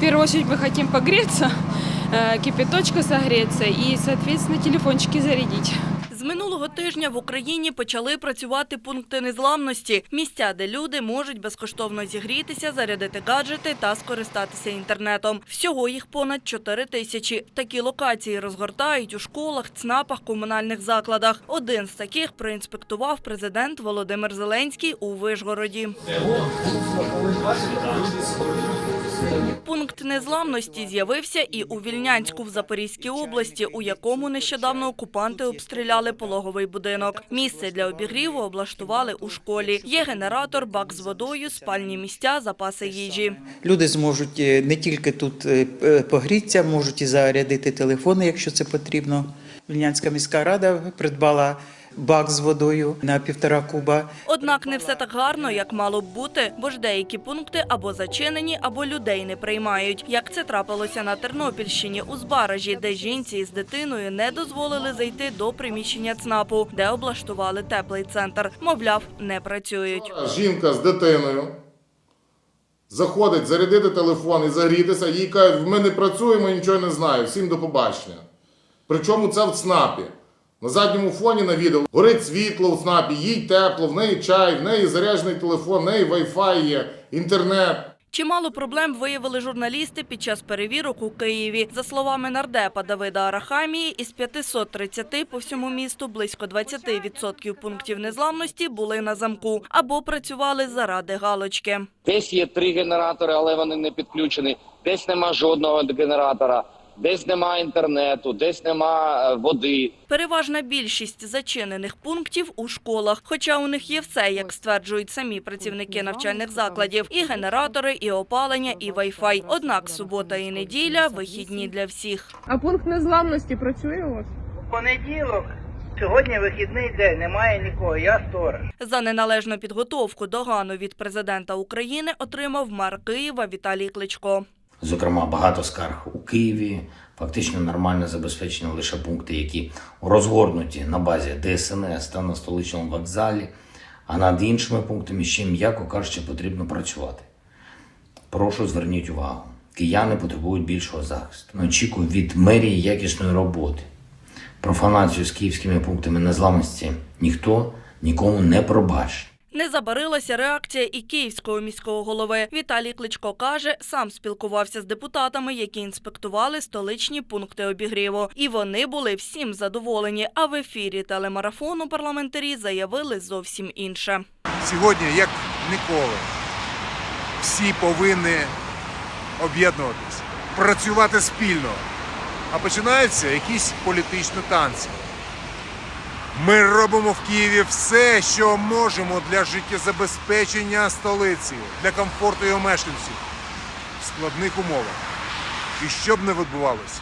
В первую очередь мы хотим погреться, э, кипяточка согреться и, соответственно, телефончики зарядить. З минулого тижня в Україні почали працювати пункти незламності – місця, де люди можуть безкоштовно зігрітися, зарядити гаджети та скористатися інтернетом. Всього їх понад 4 тисячі. Такі локації розгортають у школах, ЦНАПах, комунальних закладах. Один з таких проінспектував президент Володимир Зеленський у Вишгороді. Пункт незламності з'явився і у Вільнянську в Запорізькій області, у якому нещодавно окупанти обстріляли пологовий будинок. Місце для обігріву облаштували у школі. Є генератор, бак з водою, спальні місця, запаси їжі. Люди зможуть е, не тільки тут е, погрітися, можуть і зарядити телефони, якщо це потрібно. Вільнянська міська рада придбала бак з водою на півтора куба. Однак не все так гарно, як мало б бути, бо ж деякі пункти або зачинені, або людей не приймають. Як це трапилося на Тернопільщині у Збаражі, де жінці з дитиною не дозволили зайти до приміщення ЦНАПу, де облаштували теплий центр. Мовляв, не працюють. Жінка з дитиною заходить зарядити телефон і загрітися, їй кажуть, ми не працюємо, нічого не знаю, всім до побачення. Причому це в ЦНАПі. На задньому фоні на відео горить світло в ЦНАПі, їй тепло, в неї чай, в неї заряджений телефон, в неї Wi-Fi є, інтернет. Чимало проблем виявили журналісти під час перевірок у Києві. За словами нардепа Давида Арахамії, із 530 по всьому місту близько 20% пунктів незламності були на замку або працювали заради галочки. Десь є три генератори, але вони не підключені. Десь нема жодного генератора, десь нема інтернету, десь нема е, води. Переважна більшість зачинених пунктів у школах, хоча у них є все, як стверджують самі працівники навчальних закладів: і генератори, і опалення, і вайфай. Однак субота і неділя вихідні для всіх. А пункт незламності працює у вас? Понеділок. Сьогодні вихідний день, немає нікого, я сторож. За неналежну підготовку догану від президента України отримав мер Києва Віталій Кличко. Зокрема, багато скарг у Києві. Фактично нормально забезпечені лише пункти, які розгорнуті на базі ДСНС та на столичному вокзалі. А над іншими пунктами ще, м'яко кажучи, потрібно працювати. Прошу зверніть увагу. Кияни потребують більшого захисту. Ми очікуємо від мерії якісної роботи. Профанацію з київськими пунктами незламності ніхто нікому не пробачить. Не забарилася реакція і київського міського голови. Віталій Кличко каже, сам спілкувався з депутатами, які інспектували столичні пункти обігріву. І вони були всім задоволені. А в ефірі телемарафону парламентарі заявили зовсім інше. Сьогодні, як ніколи, всі повинні об'єднуватись, працювати спільно. А починаються якісь політичні танці. Ми робимо в Києві все, що можемо для життєзабезпечення столиці, для комфорту його мешканців в складних умовах. І що б не відбувалося,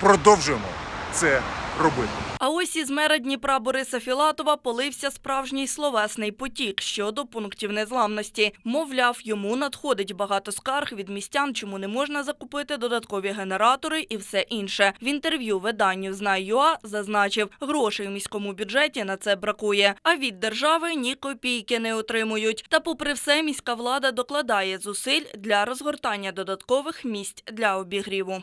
продовжуємо це робити. А ось із мера Дніпра Бориса Філатова полився справжній словесний потік щодо пунктів незламності. Мовляв, йому надходить багато скарг від містян, чому не можна закупити додаткові генератори і все інше. В інтерв'ю виданню «Знай.ЮА» зазначив, грошей у міському бюджеті на це бракує, а від держави ні копійки не отримують. Та попри все, міська влада докладає зусиль для розгортання додаткових місць для обігріву.